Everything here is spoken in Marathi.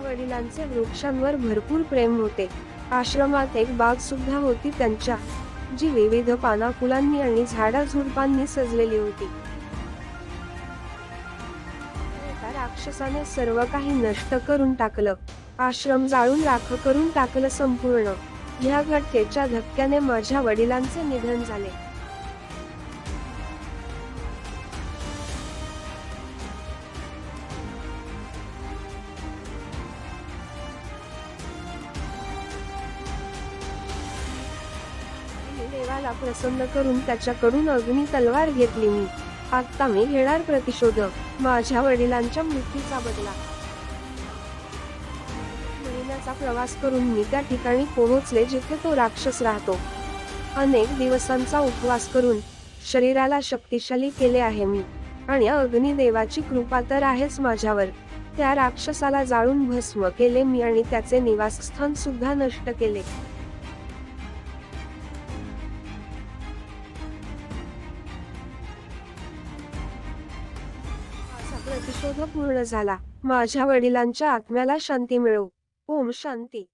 वडिलांचे वृक्षांवर भरपूर प्रेम होते. आश्रमात एक बाग सुद्धा होती त्यांच्या जी विविध पाना फुलांनी आणि झाडाझुडपांनी सजलेली होती. एका राक्षसाने सर्व काही नष्ट करून टाकलं. आश्रम जाळून राख करून टाकलं संपूर्ण. ह्या घटकेच्या धक्क्याने माझ्या वडिलांचे निधन झाले. देवाला प्रसन्न करून त्याच्याकडून अग्नी तलवार घेतली मी. आता मी घेणार प्रतिशोध माझ्या वडिलांच्या मृत्यूचा बदला. महिन्याचा प्रवास करून मी त्या ठिकाणी पोहोचले जिथे तो राक्षस राहतो. अनेक दिवसांचा उपवास करून शरीराला शक्तिशाली केले आहे मी. आणि अग्निदेवाची कृपा तर आहेच माझ्यावर. त्या राक्षसाला जाळून भस्म केले मी आणि त्याचे निवासस्थान सुद्धा नष्ट केले. प्रतिशोध पूर्ण झाला. माझ्या वडिलांच्या आत्म्याला शांती मिळो. ओम शांती.